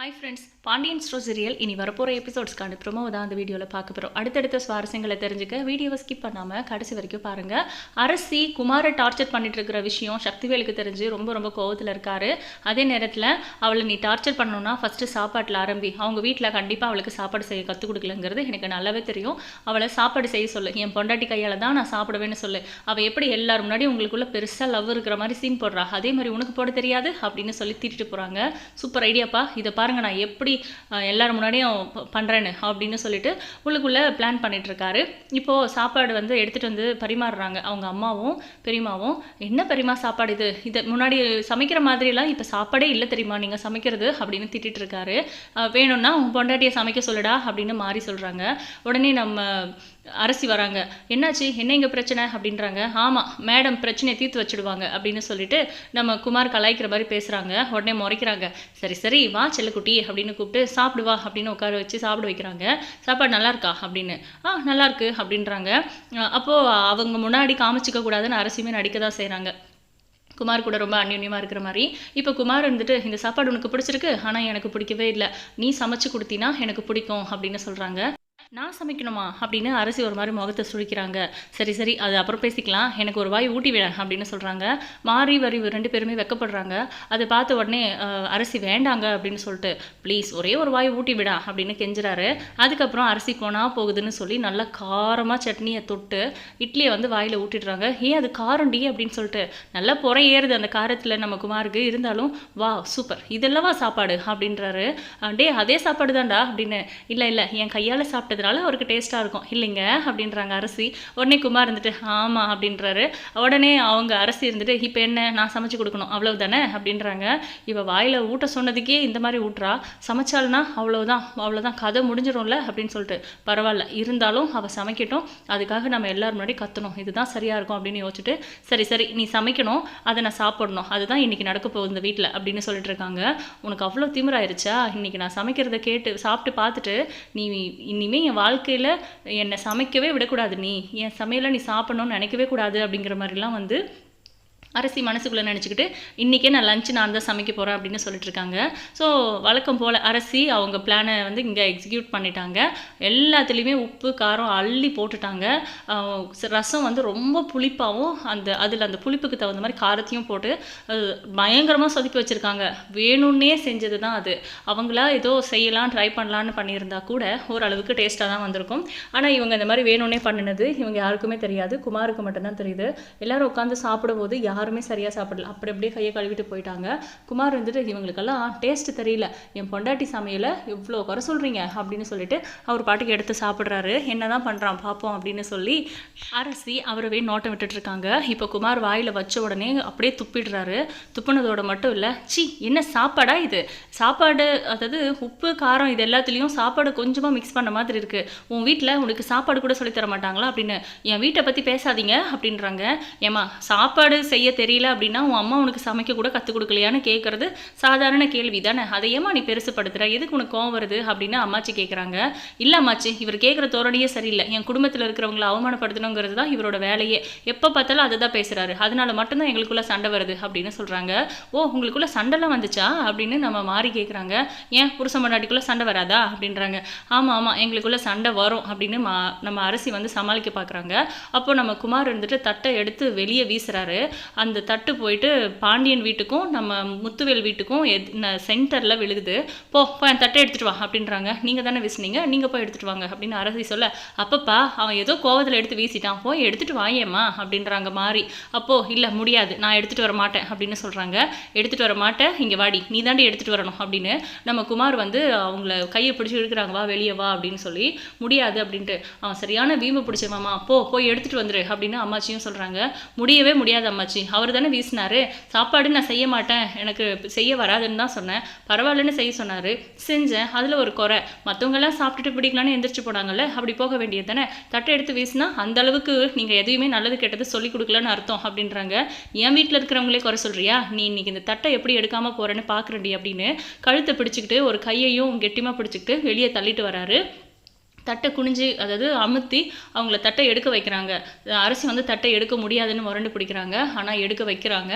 Hi friends Pandian stores serial இனி வரப்போகிற எபிசோட்ஸ்க்கான promo தான் அந்த வீடியோவில் பார்க்க போகிறோம் அடுத்தடுத்த சுவாரஸ்யங்களை தெரிஞ்சுக்க வீடியோவை ஸ்கிப் பண்ணாமல் கடைசி வரைக்கும் பாருங்கள் அரசி குமாரை டார்ச்சர் பண்ணிட்டு இருக்கிற விஷயம் சக்திவேலுக்கு தெரிஞ்சு ரொம்ப ரொம்ப கோவத்தில் இருக்காரு. அதே நேரத்தில் அவளை நீ டார்ச்சர் பண்ணணும்னா ஃபஸ்ட்டு சாப்பாட்டில் ஆரம்பி அவங்க வீட்டில் கண்டிப்பாக அவளுக்கு சாப்பாடு செய்ய கற்றுக் கொடுக்கலங்கிறது எனக்கு நல்லாவே தெரியும். அவளை சாப்பாடு செய்ய சொல்லு என் பொண்டாட்டி கையால் தான் நான் சாப்பிடுவேன்னு சொல்லு. அவள் எப்படி எல்லாரும் முன்னாடி உங்களுக்குள்ளே பெருசாக லவ் இருக்கிற மாதிரி சீன் போடுறா அதே மாதிரி உனக்கு போட தெரியாது அப்படின்னு சொல்லி திட்டிட்டு போகிறாங்க சூப்பர் ஐடியாப்பா இதை பாருங்கள் நான் எப்படி எல்லோரும் எல்லாரும் முன்னாடியும் பண்ணுறேன்னு பண்றேன்னு அப்படின்னு சொல்லிட்டு உள்ளுக்குள்ளே பிளான் பண்ணிகிட்ருக்காரு இப்போது சாப்பாடு வந்து எடுத்துகிட்டு வந்து பரிமாறுறாங்க. அவங்க அம்மாவும் பெரியம்மாவும். என்ன பெரியமா சாப்பாடு இது? இதை முன்னாடி சமைக்கிற மாதிரிலாம் இப்போ சாப்பாடே இல்லை தெரியுமா? நீங்கள் சமைக்கிறது அப்படின்னு திட்டிகிட்ருக்காரு வேணும்னா உன் பொண்டாட்டியை சமைக்க சொல்லுடா அப்படின்னு மாறி சொல்கிறாங்க உடனே நம்ம அரசி வராங்க. என்னாச்சு? என்ன இங்கே பிரச்சனை? அப்படின்றாங்க. ஆமாம் மேடம் பிரச்சனையை தீர்த்து வச்சுடுவாங்க அப்படின்னு சொல்லிட்டு நம்ம குமார் கலாய்க்கிற மாதிரி பேசுகிறாங்க உடனே முறைக்கிறாங்க. சரி சரி வா செல்லக்குட்டி அப்படின்னு கூப்பிட்டு சாப்பிடு வா அப்படின்னு உட்கார வச்சு சாப்பிட வைக்கிறாங்க. சாப்பாடு நல்லா இருக்கா? அப்படின்னு. ஆ நல்லா இருக்கு அப்படின்றாங்க. அப்போது அவங்க முன்னாடி காமிச்சிக்க கூடாதுன்னு அரசியுமே நடிக்க தான் செய்கிறாங்க குமார் கூட ரொம்ப அந்யோன்யமாக இருக்கிற மாதிரி. இப்போ குமார் வந்துட்டு இந்த சாப்பாடு உனக்கு பிடிச்சிருக்கு ஆனால் எனக்கு பிடிக்கவே இல்லை. நீ சமைச்சு கொடுத்தினா எனக்கு பிடிக்கும் அப்படின்னு சொல்கிறாங்க நான் சமைக்கணுமா? அப்படின்னு அரசி ஒரு மாதிரி முகத்தை சுழிக்கிறாங்க. சரி சரி அது அப்புறம் பேசிக்கலாம். எனக்கு ஒரு வாய் ஊட்டி விட அப்படின்னு சொல்கிறாங்க மாறி வரி ரெண்டு பேருமே வெக்கப்படுறாங்க. அதை பார்த்த உடனே அரசி வேண்டாங்க அப்படின்னு சொல்லிட்டு ப்ளீஸ் ஒரே ஒரு வாய் ஊட்டி விடா அப்படின்னு கெஞ்சுறாரு. அதுக்கப்புறம் அரிசி போனா போகுதுன்னு சொல்லி நல்லா காரமாக சட்னியை தொட்டு இட்லியை வந்து வாயில் ஊட்டிடுறாங்க. ஏன் அது காரம் டி? அப்படின்னு சொல்லிட்டு நல்லா புறம் ஏறுது அந்த காரத்தில் நம்ம குமாருக்கு. இருந்தாலும் வா சூப்பர். இதெல்லவா சாப்பாடு? அப்படின்றாரு. டே அதே சாப்பாடு தான்டா அப்படின்னு இல்லை இல்லை என் கையால் சாப்பிட்டது அப்படின்றதுனால அவருக்கு டேஸ்ட்டாக இருக்கும். இல்லைங்க அப்படின்றாங்க அரிசி. உடனே குமார் இருந்துட்டு ஆமாம் அப்படின்றாரு. உடனே அவங்க அரிசி இருந்துட்டு இப்போ என்ன? நான் சமைச்சு கொடுக்கணும். அவ்வளவு தானே அப்படின்றாங்க. இப்போ வாயில் ஊட்ட சொன்னதுக்கே இந்த மாதிரி ஊட்டுறா. சமைச்சாள்னா அவ்வளோதான் அவ்வளோதான் கதை முடிஞ்சிடும்ல அப்படின்னு சொல்லிட்டு. பரவாயில்ல இருந்தாலும் அவள் சமைக்கட்டும். அதுக்காக நம்ம எல்லோரும் முன்னாடி கத்தணும். இதுதான் சரியாக இருக்கும் அப்படின்னு யோசிச்சுட்டு சரி சரி நீ சமைக்கணும். அதை நான் சாப்பிடணும். அதுதான் இன்னைக்கு நடக்க போகுது இந்த வீட்டில் அப்படின்னு சொல்லிட்டு இருக்காங்க. உனக்கு அவ்வளோ திமிராயிருச்சா? இன்றைக்கி நான் சமைக்கிறத கேட்டு சாப்பிட்டு பார்த்துட்டு நீ இனிமேல் என் வாழ்க்கையில் என்னை சமைக்கவே விடக்கூடாது நீ. என் சமையலை நீ சாப்பிடணும்னு நினைக்கவே கூடாது அப்படிங்கிற மாதிரிலாம் வந்து அரசி மனசுக்குள்ளே நினச்சிக்கிட்டு இன்றைக்கே நான் லஞ்சு நான் தான் சமைக்க போகிறேன் அப்படின்னு சொல்லிட்டு இருக்காங்க ஸோ வழக்கம் போல் அரசி அவங்க பிளானை வந்து இங்கே எக்ஸிக்யூட் பண்ணிட்டாங்க. எல்லாத்துலேயுமே உப்பு காரம் அள்ளி போட்டுட்டாங்க. ரசம் வந்து ரொம்ப புளிப்பாகவும் அந்த அதில் அந்த புளிப்புக்கு தகுந்த மாதிரி காரத்தையும் போட்டு பயங்கரமாக சொதுப்பி வச்சுருக்காங்க. வேணும்னே செஞ்சது தான் அது. அவங்களா ஏதோ செய்யலாம் ட்ரை பண்ணலான்னு பண்ணியிருந்தா கூட ஓரளவுக்கு டேஸ்ட்டாக தான் வந்திருக்கும். ஆனால் இவங்க இந்த மாதிரி வேணும்னே பண்ணினது இவங்க யாருக்குமே தெரியாது. குமாருக்கு மட்டும்தான் தெரியுது. எல்லாரும் உட்காந்து சாப்பிடும்போது யாருமே சரியாக சாப்பிடல. அப்படி அப்படியே கையை கழுவிட்டு போயிட்டாங்க. குமார் வந்துட்டு இவங்களுக்கெல்லாம் டேஸ்ட் தெரியல. என் பொண்டாட்டி சமையலை இவ்வளோ குறை சொல்கிறீங்க அப்படின்னு சொல்லிட்டு அவர் பாட்டுக்கு எடுத்து சாப்பிட்றாரு. என்னதான் பண்ணுறான் பார்ப்போம் அப்படின்னு சொல்லி அரசி அவரவே நோட்டம் விட்டுட்ருக்காங்க இப்போ குமார் வாயில் வச்ச உடனே அப்படியே துப்பிடுறாரு. துப்புனதோட மட்டும் இல்லை. சி என்ன சாப்பாடா இது? சாப்பாடு அதாவது உப்பு காரம் இது எல்லாத்துலேயும் சாப்பாடு கொஞ்சமாக மிக்ஸ் பண்ண மாதிரி இருக்குது உன் வீட்டில் உனக்கு சாப்பாடு கூட சொல்லித் தர மாட்டாங்களா அப்படின்னு. என் வீட்டை பற்றி பேசாதீங்க அப்படின்றாங்க. ஏம்மா சாப்பாடு செய்ய தெரியல அப்படின்னா உன் அம்மா உனக்கு சமைக்க கூட கற்றுக் கொடுக்கலையான்னு கேட்குறது சாதாரண கேள்வி தானே அதை ஏம்மா நீ பெருசுப்படுத்துகிற எதுக்கு உனக்கு கோவம் வருது அப்படின்னு அம்மாச்சி கேட்குறாங்க இல்லை அம்மாச்சி இவர் கேட்குற தோரணையே சரியில்லை. என் குடும்பத்தில் இருக்கிறவங்கள அவமானப்படுத்தணுங்கிறது தான் இவரோட வேலையே. எப்போ பார்த்தாலும் அதை தான் பேசுகிறாரு அதனால மட்டும்தான் எங்களுக்குள்ளே சண்டை வருது அப்படின்னு சொல்கிறாங்க ஓ உங்களுக்குள்ள சண்டைலாம் வந்துச்சா அப்படின்னு நம்ம மாறி கேட்குறாங்க ஏன்? புருஷ மண்டாட்டிக்குள்ளே சண்டை வராதா அப்படின்றாங்க. ஆமாம் ஆமாம் எங்களுக்குள்ள சண்டை வரும் அப்படின்னு மா நம்ம அரசி வந்து சமாளிக்க பார்க்குறாங்க அப்போ நம்ம குமார் இருந்துட்டு தட்டை எடுத்து வெளியே வீசுகிறாரு அந்த தட்டு போயிட்டு பாண்டியன் வீட்டுக்கும் நம்ம முத்துவேல் வீட்டுக்கும் சென்டரில் விழுகுது. போ போய் தட்டை எடுத்துகிட்டு வா அப்படின்றாங்க. நீங்கள் தானே வீசுனீங்க நீங்கள் போய் எடுத்துகிட்டு வாங்க அப்படின்னு அரசி சொல்ல அப்பப்பா அவன் ஏதோ கோவத்தில் எடுத்து வீசிட்டான் போய் எடுத்துகிட்டு வாயேம்மா அப்படின்றாங்க மாறி அப்போ இல்லை முடியாது நான் எடுத்துகிட்டு வர மாட்டேன் அப்படின்னு சொல்கிறாங்க எடுத்துகிட்டு வர மாட்டேன் இங்கே வாடி நீ தாண்டி எடுத்துகிட்டு வரணும் அப்படின்னு நம்ம குமார் வந்து அவங்கள கையை பிடிச்சி இழுக்கிறாங்க வா வெளியே வா அப்படின்னு சொல்லி முடியாது அப்படின்ட்டு. அவன் சரியான வீம்பு பிடிச்சமாமா போ போய் எடுத்துகிட்டு வந்துரு அப்படின்னு அம்மாச்சியும் சொல்கிறாங்க முடியவே முடியாது அம்மாச்சி அவர் தானே வீசினாரு. சாப்பாடு நான் செய்ய மாட்டேன். எனக்கு செய்ய வராதுன்னு தான் சொன்னேன். பரவாயில்லன்னு செய்ய சொன்னார். செஞ்சேன். அதில் ஒரு குறை. மற்றவங்கெல்லாம் சாப்பிட்டுட்டு பிடிக்கலான்னு எந்திரிச்சு போனாங்கல்ல? அப்படி போக வேண்டியது தானே? தட்டை எடுத்து வீசினா அந்த அளவுக்கு நீங்கள் எதையுமே நல்லது கெட்டது சொல்லி கொடுக்கலன்னு அர்த்தம் அப்படின்றாங்க. என் வீட்டில் இருக்கிறவங்களே குறை சொல்கிறியா நீ இன்னைக்கு இந்த தட்டை எப்படி எடுக்காமல் போகிறேன்னு பார்க்குறடி அப்படின்னு கழுத்தை பிடிச்சிக்கிட்டு ஒரு கையையும் கெட்டியமாக பிடிச்சிக்கிட்டு வெளியே தள்ளிட்டு வராரு. தட்டை குனிஞ்சு அதாவது அமுத்தி அவங்கள தட்டை எடுக்க வைக்கிறாங்க. அரசி வந்து தட்டை எடுக்க முடியாதுன்னு முரண்டு பிடிக்கிறாங்க. ஆனால் எடுக்க வைக்கிறாங்க.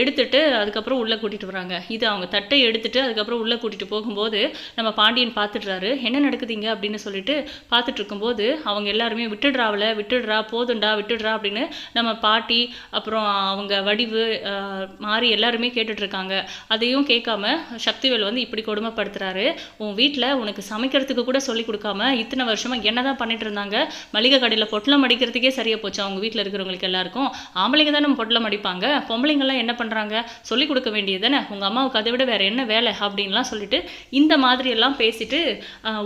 எடுத்துட்டு அதுக்கப்புறம் உள்ளே கூட்டிகிட்டு வராங்க இது அவங்க தட்டை எடுத்துட்டு அதுக்கப்புறம் உள்ளே கூட்டிகிட்டு போகும்போது நம்ம பாண்டியன் பார்த்துடுறாரு என்ன நடக்குதுங்க? அப்படின்னு சொல்லிட்டு பார்த்துட்டு இருக்கும்போது அவங்க எல்லாருமே விட்டுடுறாவில் விட்டுடுறா போதுண்டா விட்டுடுறா அப்படின்னு நம்ம பாட்டி அப்புறம் அவங்க வடிவு மாறி எல்லாருமே கேட்டுட்ருக்காங்க அதையும் கேட்காம சக்திவேல் வந்து இப்படி கொடுமைப்படுத்துகிறாரு உன் வீட்டில் உனக்கு சமைக்கிறதுக்கு கூட சொல்லி கொடுக்காம இத்தனை வருஷமா என்னதான் பண்ணிட்டு இருந்தாங்க? மளிகை கடையில் பொட்டலம் அடிக்கிறதுக்கே சரியாக போச்சு. அவங்க வீட்டில் இருக்கிறவங்களுக்கு எல்லாருக்கும். ஆம்பளைங்க தான் நம்ம பொட்டலம் அடிப்பாங்க? பொம்பளைங்கள்லாம் என்ன பண்ணுறாங்க சொல்லி கொடுக்க வேண்டியது தானே? உங்கள் அம்மாவுக்கு அதை விட வேற என்ன வேலை? அப்படின்லாம் சொல்லிட்டு இந்த மாதிரியெல்லாம் பேசிட்டு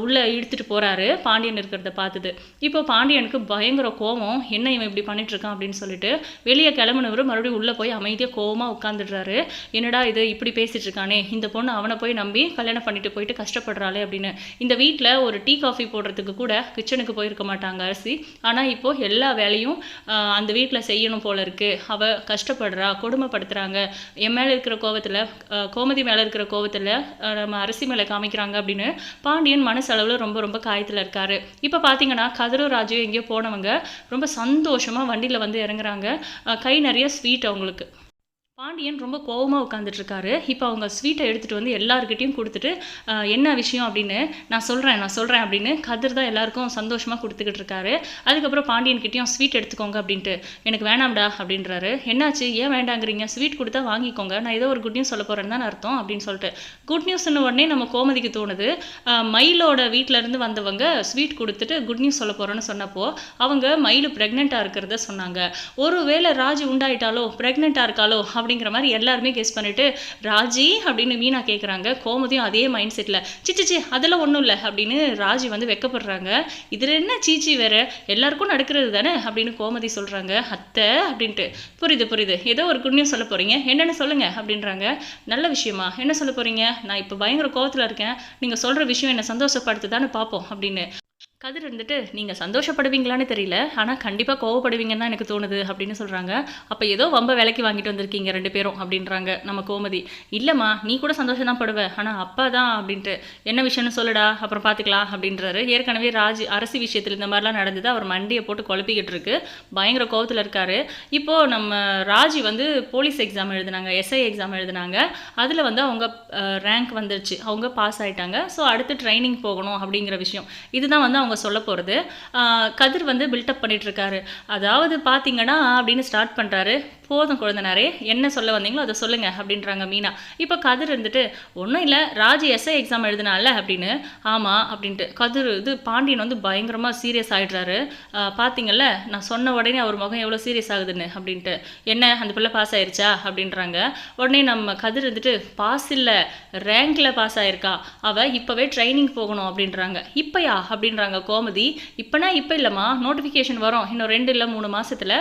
உள்ளே இழுத்துட்டு போகிறாரு பாண்டியன் இருக்கிறத பார்த்துது இப்போ பாண்டியனுக்கு பயங்கர கோவம். என்ன இவன் இப்படி பண்ணிட்டு இருக்கான் அப்படின்னு சொல்லிட்டு வெளியே கிளம்புனவர் மறுபடியும் உள்ளே போய் அமைதியாக கோபமாக உட்காந்துடுறாரு என்னடா இது இப்படி பேசிட்டு இருக்கானே? இந்த பொண்ணு அவனை போய் நம்பி கல்யாணம் பண்ணிட்டு போயிட்டு கஷ்டப்படுறாளே அப்படின்னு. இந்த வீட்டில் ஒரு டீ காஃபி போடுற சாப்பிட்றதுக்கு கூட கிச்சனுக்கு போயிருக்க மாட்டாங்க அரிசி. ஆனால் இப்போது எல்லா வேலையும் அந்த வீட்டில் செய்யணும் போல இருக்குது அவள் கஷ்டப்படுறா கொடுமைப்படுத்துறாங்க. என் மேலே இருக்கிற கோவத்தில் கோமதி மேலே இருக்கிற கோவத்தில் நம்ம அரிசி மேலே காமிக்கிறாங்க அப்படின்னு பாண்டியன் மனசளவில் ரொம்ப ரொம்ப காயத்தில் இருக்காரு. இப்போ பார்த்தீங்கன்னா கதிரும் ராஜு எங்கேயோ போனவங்க ரொம்ப சந்தோஷமாக வண்டியில் வந்து இறங்குறாங்க. கை நிறைய ஸ்வீட் அவங்களுக்கு. பாண்டியன் ரொம்ப கோவமாக உட்காந்துட்டு இருக்காரு இப்போ அவங்க ஸ்வீட்டை எடுத்துகிட்டு வந்து எல்லாருக்கிட்டையும் கொடுத்துட்டு என்ன விஷயம்? அப்படின்னு நான் சொல்கிறேன் நான் சொல்கிறேன் அப்படின்னு கதிர் தான் எல்லாருக்கும் சந்தோஷமாக கொடுத்துக்கிட்டு இருக்காரு அதுக்கப்புறம் பாண்டியன்கிட்டையும் ஸ்வீட் எடுத்துக்கோங்க அப்படின்ட்டு எனக்கு வேணாம்டா அப்படின்றாரு. என்னாச்சு? ஏன் வேண்டாங்கிறீங்க? ஸ்வீட் கொடுத்தா வாங்கிக்கோங்க. நான் ஏதோ ஒரு குட் நியூஸ் சொல்ல போகிறேன்னு தான் அர்த்தம் அப்படின்னு சொல்லிட்டு. குட் நியூஸ்னு உடனே நம்ம கோமதிக்கு தோணுது. மயிலோட வீட்டிலேருந்து இருந்து வந்தவங்க ஸ்வீட் கொடுத்துட்டு குட் நியூஸ் சொல்ல போகிறேன்னு சொன்னப்போ அவங்க மயில் ப்ரெக்னெண்ட்டாக இருக்கிறத சொன்னாங்க. ஒருவேளை ராஜி உண்டாயிட்டாலோ ப்ரெக்னெண்ட்டாக அப்படி அப்படிங்கிற மாதிரி எல்லாருமே கெஸ் பண்ணிட்டு ராஜி அப்படின்னு மீனா கேட்குறாங்க கோமதியும் அதே மைண்ட் செட்டில் சிச்சிச்சி அதெல்லாம் ஒன்றும் இல்லை அப்படின்னு ராஜி வந்து வெக்கப்படுறாங்க. இதில் என்ன சீச்சி வேற? எல்லாருக்கும் நடக்கிறது தானே? அப்படின்னு கோமதி சொல்கிறாங்க அத்தை அப்படின்ட்டு. புரியுது புரியுது. ஏதோ ஒரு குட் நியூஸ் சொல்ல போகிறீங்க என்னென்னு சொல்லுங்க அப்படின்றாங்க. நல்ல விஷயமா? என்ன சொல்ல போகிறீங்க நான் இப்போ பயங்கர கோவத்தில் இருக்கேன். நீங்கள் சொல்கிற விஷயம் என்னை சந்தோஷப்படுத்துதான்னு பார்ப்போம் அப்படின்னு. கதிர் இருந்துட்டு நீங்கள் சந்தோஷப்படுவீங்களான்னு தெரியல ஆனால் கண்டிப்பாக கோவப்படுவீங்கன்னு தான் எனக்கு தோணுது அப்படின்னு சொல்கிறாங்க அப்போ ஏதோ வம்ப விலைக்கு வாங்கிட்டு வந்திருக்கீங்க ரெண்டு பேரும் அப்படின்றாங்க நம்ம கோமதி. இல்லைம்மா நீ கூட சந்தோஷம் தான் படுவ ஆனால் அப்பா தான் அப்படின்ட்டு. என்ன விஷயம்னு சொல்லுடா அப்புறம் பார்த்துக்கலாம் அப்படின்றாரு. ஏற்கனவே ராஜ் அரசு விஷயத்தில் இந்த மாதிரிலாம் நடந்தது அவர் மண்டியை போட்டு குழப்பிக்கிட்டு இருக்கு. பயங்கர கோவத்தில் இருக்காரு. இப்போது நம்ம ராஜி வந்து போலீஸ் எக்ஸாம் எழுதினாங்க எஸ்ஐ எக்ஸாம் எழுதினாங்க. அதில் வந்து அவங்க ரேங்க் வந்துருச்சு. அவங்க பாஸ் ஆகிட்டாங்க ஸோ அடுத்து ட்ரைனிங் போகணும் அப்படிங்கிற விஷயம். இதுதான் வந்து அவங்க சொல்ல போகிறது கதிர் வந்து பில்டப் பண்ணிகிட்ருக்காரு அதாவது பார்த்தீங்கன்னா அப்படின்னு ஸ்டார்ட் பண்ணுறாரு போதும் குழந்தைனாரே என்ன சொல்ல வந்தீங்களோ அதை சொல்லுங்கள் அப்படின்றாங்க மீனா. இப்போ கதிர் இருந்துட்டு ஒன்றும் இல்லை ராஜ் எஸ்ஐ எக்ஸாம் எழுதினால அப்படின்னு ஆமாம் அப்படின்ட்டு. கதிர் இது பாண்டியன் வந்து பயங்கரமாக சீரியஸ் ஆகிடுறாரு பார்த்தீங்கல்ல நான் சொன்ன உடனே அவர் முகம் எவ்வளோ சீரியஸ் ஆகுதுன்னு அப்படின்ட்டு. என்ன அந்த பிள்ளை பாஸ் ஆயிருச்சா? அப்படின்றாங்க. உடனே நம்ம கதிர் இருந்துட்டு பாஸ் இல்லை ரேங்கில் பாஸ் ஆயிருக்கா. அவள் இப்போவே ட்ரைனிங் போகணும் அப்படின்றாங்க. இப்போயா? அப்படின்றாங்க கோமதி இப்போனா இப்போ இல்லைம்மா நோட்டிஃபிகேஷன் வரும். இன்னும் ரெண்டு இல்லை மூணு மாசத்துல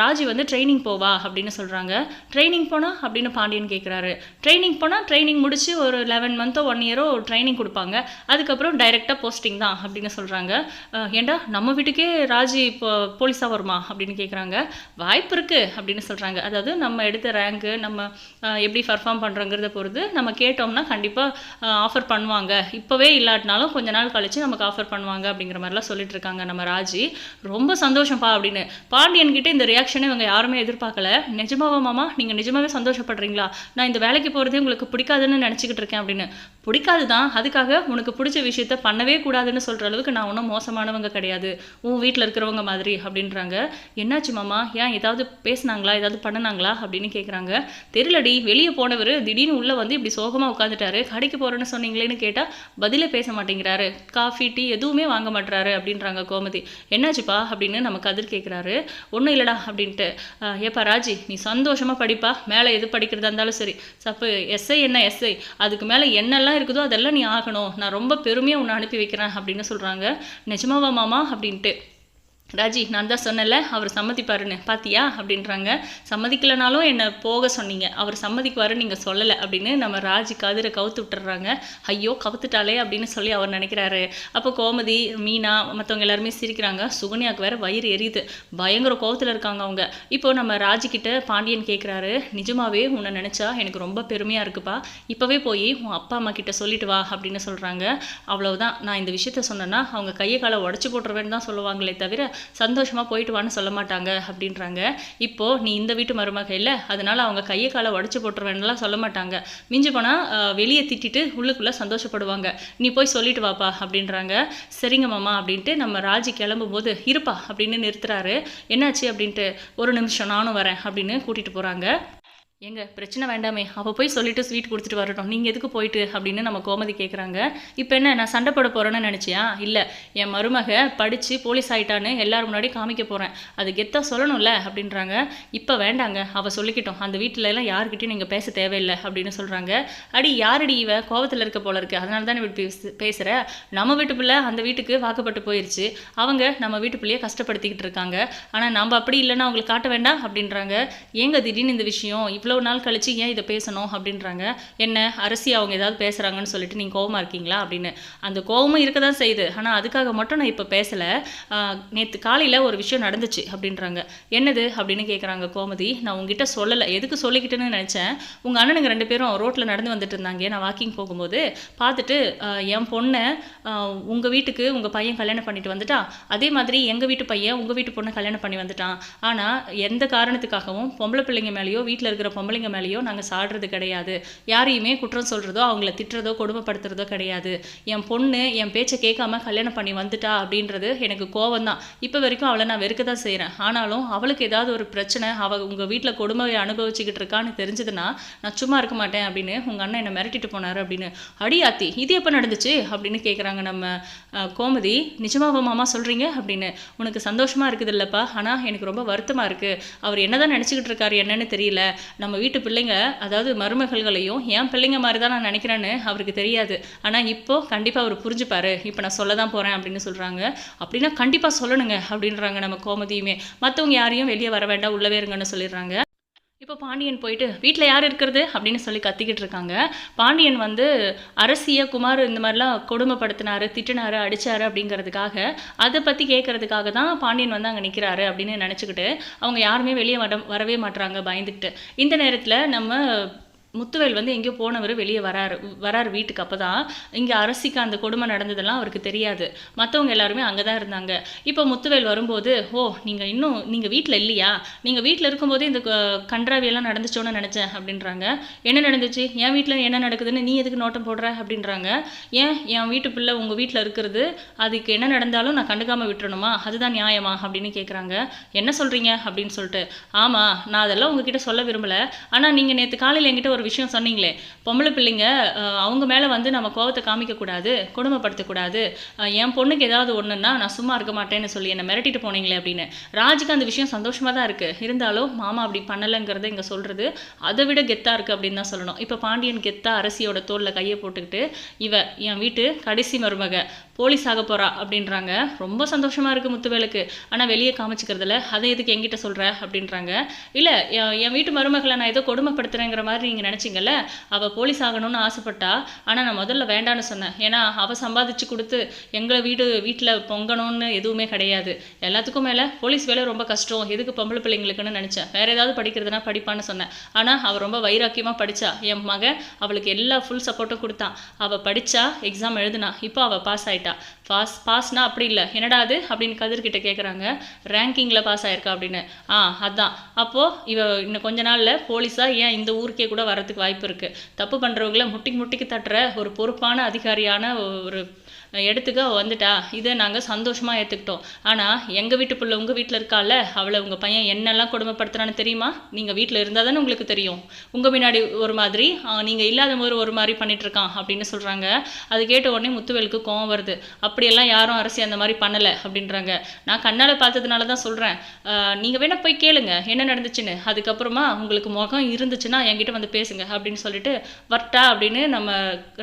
ராஜி வந்து ட்ரைனிங் போவா அப்படின்னு சொல்றாங்க. ட்ரைனிங் போனால் அப்படின்னு பாண்டியன் கேட்குறாரு ட்ரைனிங் போனால் ட்ரைனிங் முடிச்சு ஒரு லெவன் மந்த்தோ ஒன் இயரோ ட்ரைனிங் கொடுப்பாங்க. அதுக்கப்புறம் டைரெக்டாக போஸ்டிங் தான் அப்படின்னு சொல்றாங்க. ஏண்டா நம்ம வீட்டுக்கே ராஜி இப்போ போலீஸாக வருமா அப்படின்னு கேட்குறாங்க வாய்ப்பு இருக்கு அப்படின்னு சொல்றாங்க. அதாவது நம்ம எடுத்த ரேங்க்கு நம்ம எப்படி பர்ஃபார்ம் பண்ணுறோங்கிறத பொறுத்து நம்ம கேட்டோம்னா கண்டிப்பாக ஆஃபர் பண்ணுவாங்க. இப்போவே இல்லாட்டினாலும் கொஞ்ச நாள் கழிச்சு நமக்கு ஆஃபர் பண்ணுவாங்க. இருக்காங்க அப்படிங்கிற மாதிரிலாம் சொல்லிட்டு இருக்காங்க நம்ம ராஜி ரொம்ப சந்தோஷம்ப்பா அப்படின்னு. பாண்டியன்கிட்ட இந்த ரியாக்ஷனை இவங்க யாருமே எதிர்பார்க்கல. நிஜமாவா மாமா நீங்கள் நிஜமாவே சந்தோஷப்படுறீங்களா? நான் இந்த வேலைக்கு போகிறதே உங்களுக்கு பிடிக்காதுன்னு நினச்சிக்கிட்டு இருக்கேன் அப்படின்னு. பிடிக்காது தான் அதுக்காக உனக்கு பிடிச்ச விஷயத்த பண்ணவே கூடாதுன்னு சொல்கிற அளவுக்கு நான் ஒன்றும் மோசமானவங்க கிடையாது. உன் வீட்டில் இருக்கிறவங்க மாதிரி அப்படின்றாங்க. என்னாச்சு மாமா? ஏன் ஏதாவது பேசினாங்களா? ஏதாவது பண்ணினாங்களா? அப்படின்னு கேட்குறாங்க தெரியலடி வெளியே போனவர் திடீர்னு உள்ளே வந்து இப்படி சோகமாக உட்காந்துட்டாரு கடைக்கு போகிறேன்னு சொன்னீங்களேன்னு கேட்டால் பதிலே பேச மாட்டேங்கிறாரு. காஃபி டீ எதுவுமே வாங்க மாட்றாரு அப்படின்றாங்க கோமதி. என்னாச்சுப்பா? அப்படின்னு நம்ம கதிர் கேட்குறாரு ஒன்றும் இல்லைடா அப்படின்ட்டு. ஏப்பா ராஜி நீ சந்தோஷமாக படிப்பா? மேலே எது படிக்கிறதா இருந்தாலும் சரி. சப்பு எஸ்ஐ என்ன எஸ்ஐ அதுக்கு மேலே என்னெல்லாம் இருக்குதோ அதெல்லாம் நீ ஆகணும். நான் ரொம்ப பெருமையாக உன்னை அனுப்பி வைக்கிறேன் அப்படின்னு சொல்கிறாங்க நிஜமாவா மாமா? அப்படின்ட்டு. ராஜி நான் தான் சொன்னல அவர் சம்மதிப்பாருன்னு. பாத்தியா? அப்படின்றாங்க. சம்மதிக்கலைனாலும் என்னை போக சொன்னீங்க. அவர் சம்மதிக்குவாரு நீங்கள் சொல்லலை அப்படின்னு நம்ம ராஜி கதிரை கவுத்து விட்டுறாங்க. ஐயோ கவுத்துட்டாலே அப்படின்னு சொல்லி அவர் நினைக்கிறாரு. அப்போ கோமதி மீனா மற்றவங்க எல்லாருமே சிரிக்கிறாங்க. சுகன்யாவுக்கு வேற வயிறு எரியுது. பயங்கர கோவத்தில் இருக்காங்க அவங்க. இப்போ நம்ம ராஜிக்கிட்ட பாண்டியன் கேட்குறாரு நிஜமாவே உன்னை நினச்சா எனக்கு ரொம்ப பெருமையாக இருக்குப்பா. இப்போவே போய் உன் அப்பா அம்மா கிட்ட சொல்லிட்டு வா அப்படின்னு சொல்கிறாங்க அவ்வளவுதான். நான் இந்த விஷயத்த சொன்னேன்னா அவங்க கையை காலை உடச்சி போட்டுருவேன்னு தான் சொல்லுவாங்களே தவிர சந்தோஷமாக போயிட்டு வான்னு சொல்ல மாட்டாங்க அப்படின்றாங்க. இப்போ நீ இந்த வீட்டு மருமக இல்லை அதனால அவங்க கையை காலை உடச்சி போட்டுருவேன்லாம் சொல்ல மாட்டாங்க. மிஞ்சி போனால் வெளியே திட்டிட்டு உள்ளுக்குள்ளே சந்தோஷப்படுவாங்க. நீ போய் சொல்லிட்டு வாப்பா அப்படின்றாங்க. சரிங்க மாமா அப்படின்ட்டு நம்ம ராஜி கிளம்பும்போது இருப்பா அப்படின்னு நிறுத்துறாரு. என்னாச்சு அப்படின்ட்டு ஒரு நிமிஷம் நானும் வரேன் அப்படின்னு கூட்டிகிட்டு போகிறாங்க எங்க பிரச்சனை வேண்டாமே. அவள் போய் சொல்லிட்டு ஸ்வீட் கொடுத்துட்டு வரட்டும். நீங்கள் எதுக்கு போயிட்டு அப்படின்னு நம்ம கோமதி கேட்குறாங்க இப்போ என்ன நான் சண்டை போட போகிறேன்னு நினச்சியா? இல்லை. என் மருமக படித்து போலீஸ் ஆயிட்டான்னு எல்லாரும் முன்னாடி காமிக்க போகிறேன் அது கெத்தாக சொல்லணும்ல அப்படின்றாங்க. இப்போ வேண்டாங்க. அவள் சொல்லிக்கிட்டோம். அந்த வீட்டில எல்லாம் யாருக்கிட்டையும் நீங்கள் பேச தேவையில்லை அப்படின்னு சொல்கிறாங்க அடி யாரடி இவ கோபத்தில் இருக்க போல இருக்கு? அதனால தான் இப்படி பேசு பேசுகிற நம்ம வீட்டு பிள்ளை அந்த வீட்டுக்கு வாக்கப்பட்டு போயிருச்சு. அவங்க நம்ம வீட்டு பிள்ளைய கஷ்டப்படுத்திக்கிட்டு இருக்காங்க. ஆனால் நம்ம அப்படி இல்லைன்னா அவங்களுக்கு காட்ட வேண்டாம் அப்படின்றாங்க. ஏங்க திடீர்னு இந்த விஷயம்? இவ்வளோ இவ்வளோ நாள் கழிச்சு ஏன் இதை பேசணும் அப்படின்றாங்க. என்ன அரசி அவங்க ஏதாவது பேசுகிறாங்கன்னு சொல்லிட்டு நீங்கள் கோவமாக இருக்கீங்களா அப்படின்னு. அந்த கோவமும் இருக்க தான் செய்யுது. ஆனால் அதுக்காக மட்டும் நான் இப்போ பேசலை. நேற்று காலையில் ஒரு விஷயம் நடந்துச்சு அப்படின்றாங்க. என்னது அப்படின்னு கேட்குறாங்க கோமதி. நான் உங்ககிட்ட சொல்லலை. எதுக்கு சொல்லிக்கிட்டேன்னு நினச்சேன். உங்கள் அண்ணனுங்க ரெண்டு பேரும் ரோட்டில் நடந்து வந்துட்டு இருந்தாங்க. நான் வாக்கிங் போகும்போது பார்த்துட்டு என் பொண்ணை உங்கள் வீட்டுக்கு உங்கள் பையன் கல்யாணம் பண்ணிட்டு வந்துட்டான் அதே மாதிரி எங்கள் வீட்டு பையன் உங்கள் வீட்டு பொண்ணை கல்யாணம் பண்ணி வந்துட்டான். ஆனால் எந்த காரணத்துக்காகவும் பொம்பளை பிள்ளைங்க மேலேயோ வீட்டில் இருக்கிற பொம்பளைங்க மேலேயோ நாங்கள் சாடுறது கிடையாது. யாரையுமே குற்றம் சொல்கிறதோ அவங்கள திட்டுறதோ கொடுமைப்படுத்துறதோ கிடையாது. என் பொண்ணு என் பேச்சை கேட்காம கல்யாணம் பண்ணி வந்துட்டா அப்படின்றது எனக்கு கோவம் தான் இப்போ வரைக்கும் அவளை நான் வெறுக்க தான் செய்கிறேன் ஆனாலும் அவளுக்கு ஏதாவது ஒரு பிரச்சனை அவள் உங்கள் வீட்டில் கொடுமையை அனுபவிச்சுக்கிட்டு இருக்கான்னு தெரிஞ்சதுன்னா நான் சும்மா இருக்க மாட்டேன் அப்படின்னு உங்கள் அண்ணன் என்னை மிரட்டிட்டு போனார் அப்படின்னு. அடியாத்தி இது எப்போ நடந்துச்சு? அப்படின்னு கேட்குறாங்க நம்ம அஹ், கோமதி. நிஜமாவா மாமா சொல்கிறீங்க அப்படின்னு. உனக்கு சந்தோஷமாக இருக்குது இல்லைப்பா ஆனால் எனக்கு ரொம்ப வருத்தமாக இருக்குது அவர் என்னதான் நினச்சிக்கிட்டு இருக்காரு என்னன்னு தெரியல. நம்ம வீட்டு பிள்ளைங்க அதாவது மருமகள்களையும் என் பிள்ளைங்க மாதிரி தான் நான் நினைக்கிறேன்னு அவருக்கு தெரியாது. ஆனால் இப்போது கண்டிப்பாக அவர் புரிஞ்சுப்பாரு. இப்போ நான் சொல்ல தான் போகிறேன் அப்படின்னு சொல்கிறாங்க அப்படின்னா கண்டிப்பாக சொல்லணுங்க அப்படின்றாங்க நம்ம கோமதியுமே. மற்றவங்க யாரையும் வெளியே வர வேண்டாம் உள்ளவே இருங்கன்னு சொல்லிடுறாங்க. இப்போ பாண்டியன் போயிட்டு வீட்டில் யார் இருக்கிறது? அப்படின்னு சொல்லி கத்திக்கிட்டு இருக்காங்க. பாண்டியன் வந்து அரசிய குமார் இந்த மாதிரிலாம் கொடுமைப்படுத்தினாரு திட்டினாரு அடித்தாரு அப்படிங்கிறதுக்காக அதை பற்றி கேட்கறதுக்காக தான் பாண்டியன் வந்து அங்கே நிற்கிறாரு அப்படின்னு நினச்சிக்கிட்டு அவங்க யாருமே வெளியே வர வரவே மாட்டுறாங்க பயந்துக்கிட்டு இந்த நேரத்தில் நம்ம முத்துவேல் வந்து எங்கேயோ போனவர் வெளியே வராரு வராரு வீட்டுக்கு. அப்போ தான் இங்கே அரசிக்கு அந்த கொடுமை நடந்ததெல்லாம் அவருக்கு தெரியாது. மற்றவங்க எல்லாருமே அங்கே தான் இருந்தாங்க. இப்போ முத்துவேல் வரும்போது ஓ நீங்கள் இன்னும் நீங்கள் வீட்டில் இல்லையா? நீங்கள் வீட்டில் இருக்கும்போதே இந்த க- கன்றாவியெல்லாம் நடந்துச்சோன்னு நினச்சேன் அப்படின்றாங்க. என்ன நடந்துச்சு? என் வீட்டில் என்ன நடக்குதுன்னு நீ எதுக்கு நோட்டம் போடுற? அப்படின்றாங்க. ஏன்? என் வீட்டு பிள்ளை உங்கள் வீட்டில் இருக்கிறது அதுக்கு என்ன நடந்தாலும் நான் கண்டுக்காமல் விட்டுறணுமா? அதுதான் நியாயமா? அப்படின்னு கேட்குறாங்க என்ன சொல்கிறீங்க அப்படின்னு சொல்லிட்டு. ஆமாம் நான் அதெல்லாம் உங்ககிட்ட சொல்ல விரும்பலை. ஆனால் நீங்கள் நேற்று காலையில் என்கிட்ட ஒரு விஷயம் சொன்னீங்களே பொம்பளை பிள்ளைங்க அவங்க மேலே வந்து நம்ம கோவத்தை காமிக்கக்கூடாது கொடுமைப்படுத்தக்கூடாது என் பொண்ணுக்கு ஏதாவது ஒன்றுன்னா நான் சும்மா இருக்க மாட்டேன்னு சொல்லி என்னை மிரட்டிட்டு போனீங்களே அப்படின்னு. ராஜுக்கு அந்த விஷயம் சந்தோஷமாக தான் இருக்குது இருந்தாலும் மாமா அப்படி பண்ணலைங்கிறத இங்கே சொல்கிறது அதை விட கெத்தாக இருக்குது அப்படின்னு தான் சொல்லணும். இப்போ பாண்டியன் கெத்தா அரசியோட தோளில் கையை போட்டுக்கிட்டு இவ என் வீட்டு கடைசி மருமக போலீஸ் ஆக போகிறா அப்படின்றாங்க. ரொம்ப சந்தோஷமாக இருக்குது முத்துவேலுக்கு. ஆனால் வெளியே காமிச்சிக்கிறதுல அதை எதுக்கு என்கிட்ட சொல்கிற அப்படின்றாங்க. இல்லை என் வீட்டு மருமகளை நான் ஏதோ கொடுமைப்படுத்துறேங்கிற மாதிரி நீங்கள் நினச்சிங்கல்ல? அவள் போலீஸ் ஆகணும்னு ஆசைப்பட்டா. ஆனால் நான் முதல்ல வேண்டான்னு சொன்னேன். ஏன்னா அவள் சம்பாதிச்சு கொடுத்து எங்களை வீடு வீட்டில் பொங்கணும்னு எதுவுமே கிடையாது. எல்லாத்துக்கும் மேலே போலீஸ் வேலை ரொம்ப கஷ்டம். எதுக்கு பொம்பளை பிள்ளைங்களுக்குன்னு நினச்சேன். வேறு ஏதாவது படிக்கிறதுனா படிப்பான்னு சொன்னேன். ஆனால் அவள் ரொம்ப வைராக்கியமாக படித்தா என் மகன் அவளுக்கு எல்லா ஃபுல் சப்போர்ட்டும் கொடுத்தான் அவள் படித்தா எக்ஸாம் எழுதுனா. இப்போ அவள் பாஸ் ஆகிட்டா பாஸ் பாஸ்னா அப்படி இல்லை. என்னடா அது? அப்படின்னு கதிர்கிட்ட கேட்குறாங்க ரேங்கிங்கில் பாஸ் ஆயிருக்கா அப்படின்னு. ஆ அதான். அப்போது இவ இன்னும் கொஞ்ச நாளில் போலீஸாக ஏன் இந்த ஊருக்கே கூட வரதுக்கு வாய்ப்பு இருக்குது தப்பு பண்ணுறவங்கள முட்டிக்கு முட்டிக்கு தட்டுற ஒரு பொறுப்பான அதிகாரியான ஒரு எடுத்துக்க வந்துட்டா. இதை நாங்கள் சந்தோஷமாக ஏற்றுக்கிட்டோம் ஆனால் எங்கள் வீட்டு பிள்ளை உங்கள் வீட்டில் இருக்கால? அவளை உங்கள் பையன் என்னெல்லாம் கொடுமைப்படுத்துறான்னு தெரியுமா? நீங்கள் வீட்டில் இருந்தால் தானே உங்களுக்கு தெரியும். உங்கள் முன்னாடி ஒரு மாதிரி நீங்கள் இல்லாத போது ஒரு மாதிரி பண்ணிகிட்ருக்கான் அப்படின்னு சொல்கிறாங்க அது கேட்ட உடனே முத்துவேலுக்கு கோவம் வருது. அப்படியெல்லாம் யாரும் அரசி அந்த மாதிரி பண்ணலை அப்படின்றாங்க. நான் கண்ணால் பார்த்ததுனால தான் சொல்கிறேன் நீங்கள் வேணால் போய் கேளுங்க என்ன நடந்துச்சுன்னு. அதுக்கப்புறமா உங்களுக்கு முகம் இருந்துச்சுன்னா என்கிட்ட வந்து பேசுங்க அப்படின்னு சொல்லிட்டு வர்ட்டா அப்படின்னு நம்ம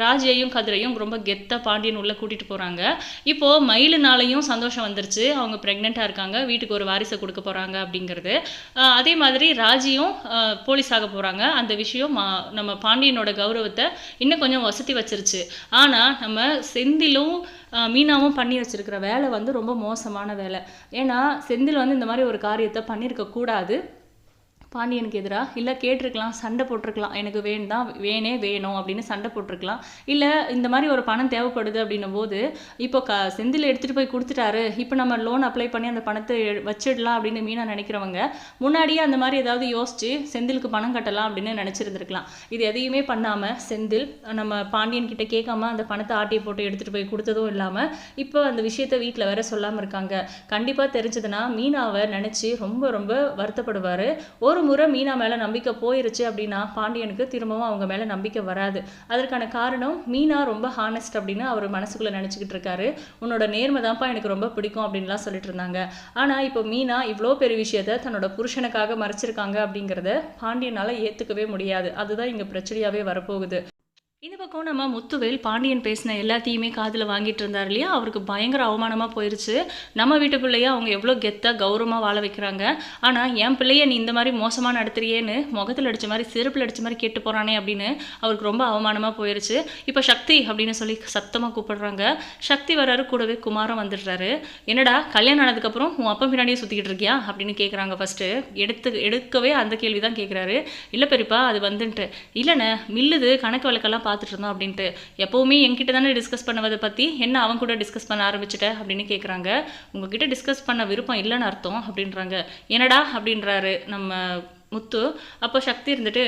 ராஜையும் கதிரையும் ரொம்ப கெத்த பாண்டியன் உள்ள விட்டுட்டு போகிறாங்க இப்போது மயிலுனாலையும் சந்தோஷம் வந்துருச்சு. அவங்க ப்ரெக்னெண்ட்டாக இருக்காங்க. வீட்டுக்கு ஒரு வாரிசை கொடுக்க போகிறாங்க அப்படிங்கிறது. அதே மாதிரி ராஜியும் போலீஸ் ஆக போகிறாங்க அந்த விஷயம் மா- நம்ம பாண்டியனோட கௌரவத்தை இன்னும் கொஞ்சம் வசதி வச்சிருச்சு. ஆனால் நம்ம செந்திலும் மீனாவும் பண்ணி வச்சிருக்கிற வேலை வந்து ரொம்ப மோசமான வேலை. ஏன்னா செந்தில் வந்து இந்த மாதிரி ஒரு காரியத்தை பண்ணியிருக்கக்கூடாது பாண்டியனுக்கு எதிராக இல்லை கேட்டிருக்கலாம் சண்டை போட்டிருக்கலாம். எனக்கு வேண்டாம் வேணே வேணும் அப்படின்னு சண்டை போட்டிருக்கலாம். இல்லை இந்த மாதிரி ஒரு பணம் தேவைப்படுது அப்படின்னும் போது இப்போ க செந்தில் எடுத்துகிட்டு போய் கொடுத்துட்டாரு. இப்போ நம்ம லோன் அப்ளை பண்ணி அந்த பணத்தை வச்சிடலாம் அப்படின்னு மீனா நினைக்கிறவங்க முன்னாடியே அந்த மாதிரி ஏதாவது யோசிச்சு செந்திலுக்கு பணம் கட்டலாம் அப்படின்னு நினச்சிருந்துருக்கலாம். இது எதையுமே பண்ணாமல் செந்தில் நம்ம பாண்டியன் கிட்ட கேட்காம அந்த பணத்தை ஆட்டியை போட்டு எடுத்துகிட்டு போய் கொடுத்ததும் இல்லாமல் இப்போ அந்த விஷயத்த வீட்டில் வேற சொல்லாமல் இருக்காங்க. கண்டிப்பாக தெரிஞ்சதுன்னா மீனாவை நினச்சி ரொம்ப ரொம்ப வருத்தப்படுவார். ஒரு முறை மீனா மேலே நம்பிக்கை போயிருச்சு அப்படின்னா பாண்டியனுக்கு திரும்பவும் அவங்க மேலே நம்பிக்கை வராது. அதற்கான காரணம் மீனா ரொம்ப ஹானஸ்ட் அப்படின்னு அவர் மனசுக்குள்ளே நினச்சிக்கிட்டு இருக்காரு. உன்னோட நேர்மை தான்ப்பா எனக்கு ரொம்ப பிடிக்கும் அப்படின்லாம் சொல்லிட்டு இருந்தாங்க. ஆனால் இப்போ மீனா இவ்வளோ பெரிய விஷயத்த தன்னோட புருஷனுக்காக மறைச்சிருக்காங்க அப்படிங்கிறத பாண்டியனால் ஏற்றுக்கவே முடியாது. அதுதான் இங்கே பிரச்சனையாகவே வரப்போகுது. இந்த பக்கம் நம்ம முத்துவேல் பாண்டியன் பேசின எல்லாத்தையுமே காதில் வாங்கிட்டு இருந்தார் இல்லையா? அவருக்கு பயங்கர அவமானமாக போயிருச்சு. நம்ம வீட்டு பிள்ளைய அவங்க எவ்வளோ கெத்தாக கௌரவமாக வாழ வைக்கிறாங்க. ஆனால் என் பிள்ளைய நீ இந்த மாதிரி மோசமாக நடத்துறியேன்னு முகத்தில் அடித்த மாதிரி செருப்பில் அடிச்ச மாதிரி கேட்டு போகிறானே அப்படின்னு அவருக்கு ரொம்ப அவமானமாக போயிருச்சு. இப்போ சக்தி அப்படின்னு சொல்லி சத்தமாக கூப்பிடுறாங்க. சக்தி வராரு கூடவே குமாரம் வந்துடுறாரு. என்னடா கல்யாணம் ஆனதுக்கப்புறம் உன் அப்பா பின்னாடியே சுற்றிக்கிட்டு இருக்கியா? அப்படின்னு கேட்குறாங்க ஃபஸ்ட்டு எடுத்து எடுக்கவே அந்த கேள்வி தான் கேட்குறாரு இல்லை பெரியப்பா அது வந்துன்ட்டு. இல்லைண்ணே மில்லுது கணக்கு வழக்கெல்லாம் பார்த்துட்டு இருந்தோம் அப்படின்ட்டு. எப்போவுமே என்கிட்ட தானே டிஸ்கஸ் பண்ணுவதை பற்றி என்ன அவன் கூட டிஸ்கஸ் பண்ண ஆரம்பிச்சிட்ட? அப்படின்னு கேட்குறாங்க உங்ககிட்ட டிஸ்கஸ் பண்ண விருப்பம் இல்லைன்னு அர்த்தம் அப்படின்றாங்க. என்னடா அப்படின்றாரு நம்ம முத்து அப்போ சக்தி இருந்துட்டு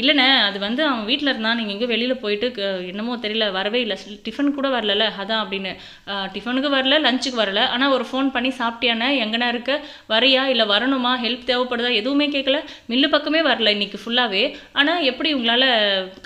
இல்லைண்ணே அது வந்து அவன் வீட்டில் இருந்தான் நீங்கள் எங்கே வெளியில் போயிட்டு என்னமோ தெரியல வரவே இல்லை. டிஃபன் கூட வரலல்ல அதான் அப்படின்னு. டிஃபனுக்கு வரல லஞ்சுக்கு வரல. ஆனால் ஒரு ஃபோன் பண்ணி சாப்பிட்டியானே எங்கண்ணா இருக்க? வரையா? இல்லை வரணுமா? ஹெல்ப் தேவைப்படுதா? எதுவுமே கேட்கல. மில்லு பக்கமே வரல இன்னைக்கு ஃபுல்லாகவே ஆனால் எப்படி உங்களால்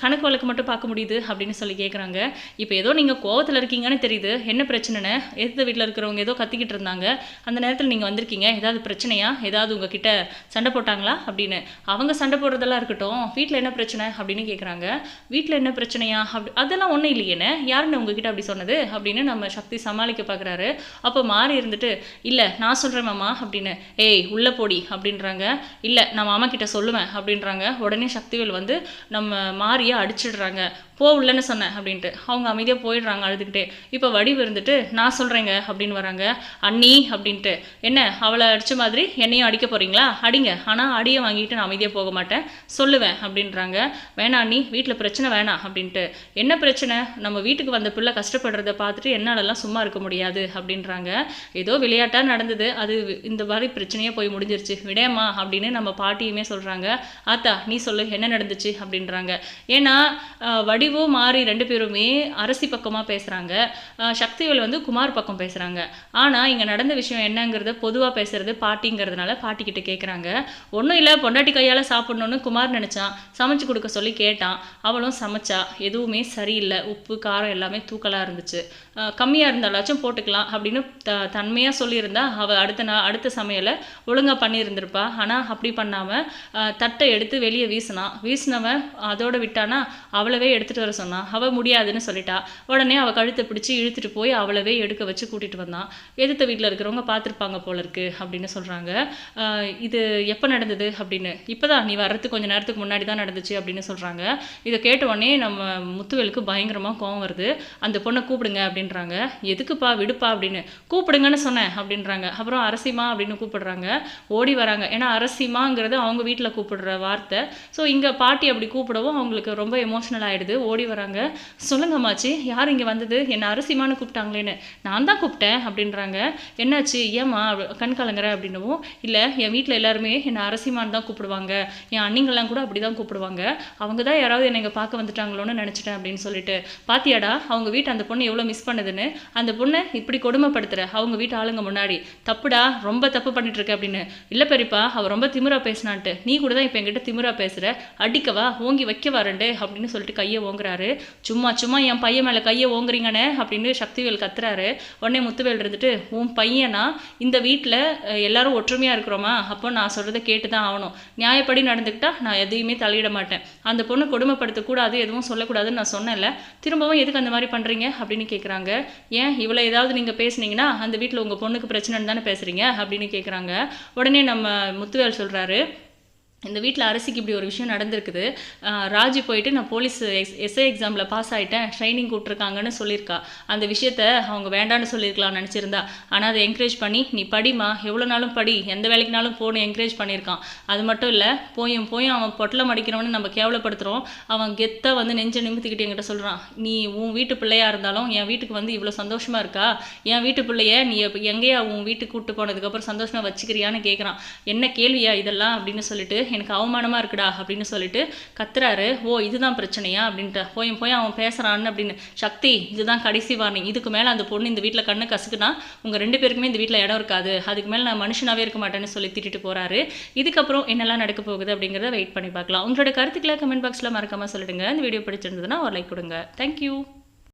கணக்கு வழக்கு மட்டும் பார்க்க முடியுது? அப்படின்னு சொல்லி கேட்குறாங்க. இப்போ ஏதோ நீங்கள் கோவத்தில் இருக்கீங்கன்னு தெரியுது. என்ன பிரச்சனைன்னு எதிர்த்த வீட்டில் இருக்கிறவங்க ஏதோ கத்திக்கிட்டு இருந்தாங்க. அந்த நேரத்தில் நீங்கள் வந்திருக்கீங்க. ஏதாவது பிரச்சனையா? ஏதாவது உங்ககிட்ட சண்டை போட்டாங்களா? அப்படி அப்படின்னு. அவங்க சண்டை போடுறதெல்லாம் இருக்கட்டும் வீட்டில் என்ன பிரச்சனை அப்படின்னு கேட்குறாங்க வீட்டில் என்ன பிரச்சனையா அப்படி அதெல்லாம் ஒன்றும் இல்லையேனே யாருன்னு உங்ககிட்ட அப்படி சொன்னது? அப்படின்னு நம்ம சக்தி சமாளிக்க பார்க்குறாரு அப்போ மாறி இருந்துட்டு இல்லை நான் சொல்கிறேன் மாமா அப்படின்னு. ஏய் உள்ளே போடி அப்படின்றாங்க. இல்லை நான் மாமா கிட்ட சொல்லுவேன் அப்படின்றாங்க. உடனே சக்திவேல் வந்து நம்ம மாறியை அடிச்சிடுறாங்க. போ உள்ளன்னு சொன்னேன் அப்படின்ட்டு. அவங்க அமைதியாக போயிடுறாங்க அழுதுகிட்டே. இப்போ வடிவு இருந்துட்டு நான் சொல்கிறேங்க அப்படின்னு வராங்க. அண்ணி அப்படின்ட்டு. என்ன அவளை அடித்த மாதிரி என்னையும் அடிக்க போகிறீங்களா அடிங்க. ஆனால் அடியை வாங்கிட்டு நான் அமைதியாக போக மாட்டேன். சொல்லுவேன் அப்படின்றாங்க. வேணாம் அண்ணி வீட்டில் பிரச்சனை வேணாம் அப்படின்ட்டு. என்ன பிரச்சனை? நம்ம வீட்டுக்கு வந்த பிள்ளை கஷ்டப்படுறத பார்த்துட்டு என்னாலலாம் சும்மா இருக்க முடியாது அப்படின்றாங்க. ஏதோ விளையாட்டாக நடந்தது. அது இந்த மாதிரி பிரச்சனையே போய் முடிஞ்சிருச்சு. விடேம்மா அப்படின்னு நம்ம பாட்டியுமே சொல்கிறாங்க ஆத்தா நீ சொல்லு என்ன நடந்துச்சு? அப்படின்றாங்க. ஏன்னா வடி வடிவு மாறி ரெண்டு பேருமே அரசி பக்கமாக பேசுகிறாங்க சக்திவேல் வந்து குமார் பக்கம் பேசுகிறாங்க ஆனால் இங்கே நடந்த விஷயம் என்னங்கிறத பொதுவாக பேசுறது பாட்டிங்கிறதுனால பாட்டிக்கிட்ட கேட்குறாங்க ஒன்றும் இல்லை பொண்டாட்டி கையால் சாப்பிடணும்னு குமார் நினச்சான். சமைச்சு கொடுக்க சொல்லி கேட்டான். அவளும் சமைச்சா. எதுவுமே சரியில்லை. உப்பு காரம் எல்லாமே தூக்கலாக இருந்துச்சு. கம்மியாக இருந்தாலாச்சும் போட்டுக்கலாம் அப்படின்னு த தன்மையாக சொல்லியிருந்தா அவள் அடுத்த நாள் அடுத்த சமையலை ஒழுங்காக பண்ணியிருந்திருப்பா. ஆனால் அப்படி பண்ணாமல் தட்டை எடுத்து வெளியே வீசினான் வீசினவன் அதோட விட்டானா அவளவே எடுத்துகிட்டு வர சொன்னான். அவள் முடியாதுன்னு சொல்லிட்டா. உடனே அவள் கழுத்தை பிடிச்சி இழுத்துட்டு போய் அவளவே எடுக்க வச்சு கூட்டிகிட்டு வந்தான். எதிர்த்த வீட்டில் இருக்கிறவங்க பார்த்துருப்பாங்க போல இருக்கு அப்படின்னு சொல்கிறாங்க இது எப்போ நடந்தது அப்படின்னு. இப்போதான் நீ வர்றதுக்கு கொஞ்சம் நேரத்துக்கு முன்னாடி தான் நடந்துச்சு அப்படின்னு சொல்கிறாங்க இதை கேட்ட உடனே நம்ம முத்துவேலுக்கு பயங்கரமாக கோவம் வருது. அந்த பொண்ணை கூப்பிடுங்க அப்படின்றாங்க. எதுக்குப்பா விடுப்பா அப்படின்னு. கூப்பிடுங்கன்னு சொன்னேன் அப்படின்றாங்க. அப்புறம் அரசிமா அப்படின்னு கூப்பிடுறாங்க. ஓடி வராங்க. ஏன்னா அரசிமாங்கிறது அவங்க வீட்டில் கூப்பிடுற வார்த்தை. ஸோ இங்கே பாட்டி அப்படி கூப்பிடவும் அவங்களுக்கு ரொம்ப எமோஷனல் ஆயிடுது. ஓடி வராங்க. சொல்லுங்க அம்மாச்சி யார் இங்கே வந்தது? என்ன அரிசிமானு கூப்பிட்டாங்களேன்னு. நான் தான் கூப்பிட்டேன் அப்படின்றாங்க. என்னாச்சு? ஏம்மா கண் கலங்குற அப்படின்னவும் இல்லை என் வீட்டில் எல்லாருமே என்னை அரசிமான்னு தான் கூப்பிடுவாங்க. என் அண்ணிங்கெல்லாம் கூட அப்படி தான் கூப்பிடுவாங்க. அவங்க தான் யாராவது என்னை இங்கே பார்க்க வந்துட்டாங்களோன்னு நினச்சிட்டேன் அப்படின்னு சொல்லிட்டு. பாத்தியாடா அவங்க வீட்டு அந்த பொண்ணு எவ்வளோ மிஸ் பண்ணுதுன்னு? அந்த பொண்ணை இப்படி கொடுமைப்படுத்துற அவங்க வீட்டு ஆளுங்க முன்னாடி. தப்புடா ரொம்ப தப்பு பண்ணிட்டு இருக்க அப்படின்னு. இல்லை பெரியப்பா அவள் ரொம்ப திமிரா பேசினான்ட்டு. நீ கூட தான் இப்போ என்கிட்ட திமிரா பேசுகிற அடிக்கவா ஓங்கி வைக்க வரண்டு அப்படின்னு சொல்லிட்டு கையை ஓங்குறாரு. சும்மா சும்மா என் பையன் மேலே கையை ஓங்குறீங்கன்னு அப்படின்னு சக்திவேல் கத்துறாரு. உடனே முத்துவேல் இருந்துட்டு உன் பையனா? இந்த வீட்டில் எல்லாரும் ஒற்றுமையாக இருக்கிறோமா? அப்போ நான் சொல்கிறத கேட்டு தான் ஆகணும். நியாயப்படி நடந்துக்கிட்டா நான் எதையுமே தலையிட மாட்டேன். அந்த பொண்ணு கொடுமைப்படுத்தக்கூடாது எதுவும் சொல்லக்கூடாதுன்னு நான் சொன்னேன்ல. திரும்பவும் எதுக்கு அந்த மாதிரி பண்ணுறீங்க அப்படின்னு கேட்குறாங்க ஏன்? இவ்வளோ ஏதாவது நீங்கள் பேசுனீங்கன்னா அந்த வீட்டில் உங்கள் பொண்ணுக்கு பிரச்சனைன்னு தானே பேசுகிறீங்க அப்படின்னு கேட்குறாங்க உடனே நம்ம முத்துவேல் சொல்கிறாரு இந்த வீட்டில் அரசிக்கு இப்படி ஒரு விஷயம் நடந்திருக்குது. ராஜு ராஜி போயிட்டு நான் போலீஸ் எஸ் எஸ்ஐ எக்ஸாமில் பாஸ் ஆகிட்டேன் ட்ரைனிங் கூப்பிட்ருக்காங்கன்னு சொல்லியிருக்கா. அந்த விஷயத்த அவங்க வேண்டான்னு சொல்லியிருக்கலாம் நினச்சிருந்தா. ஆனால் அதை என்கரேஜ் பண்ணி நீ படிமா எவ்வளோ நாளும் படி எந்த வேலைக்குனாலும் போகணும் என்கரேஜ் பண்ணியிருக்கான். அது மட்டும் இல்லை போயும் போயும் அவன் பொட்டலம் அடிக்கிறவனு நம்ம கேவலப்படுத்துகிறோம் அவன் கெத்தாக வந்து நெஞ்ச நிமித்திக்கிட்டு என்கிட்ட சொல்கிறான் நீ உன் வீட்டு பிள்ளையாக இருந்தாலும் என் வீட்டுக்கு வந்து இவ்வளோ சந்தோஷமாக இருக்கா? என் வீட்டு பிள்ளைய நீ எங்கேயா உன் வீட்டுக்கு கூப்பிட்டு போனதுக்கப்புறம் சந்தோஷமாக வச்சுக்கிறியான்னு கேட்குறான் என்ன கேள்வியா இதெல்லாம்? அப்படின்னு சொல்லிட்டு எனக்கு அவமானமாக இருக்குடா அப்படின்னு சொல்லிட்டு கத்துறாரு. ஓ இதுதான் பிரச்சனையா அப்படின்ட்டு. போய் போய் அவன் பேசுகிறான்னு அப்படின்னு. சக்தி இதுதான் கடைசி வார்னிங் இதுக்கு மேலே அந்த பொண்ணு இந்த வீட்டில் கண்ணு கசுக்குனா உங்கள் ரெண்டு பேருக்குமே இந்த வீட்டில் இடம் இருக்காது. அதுக்கு மேலே நான் மனுஷனாகவே இருக்க மாட்டேன்னு சொல்லி திட்டிட்டு போகிறாரு இதுக்கப்புறம் என்னெல்லாம் நடக்க போகுது அப்படிங்கிறத வெயிட் பண்ணி பார்க்கலாம். உங்களோட கருத்துக்களை கமெண்ட் பாக்ஸில் மறக்காமல் சொல்லிடுங்க. இந்த வீடியோ பிடிச்சிருந்ததுன்னா ஒரு லைக் கொடுங்க. தேங்க்யூ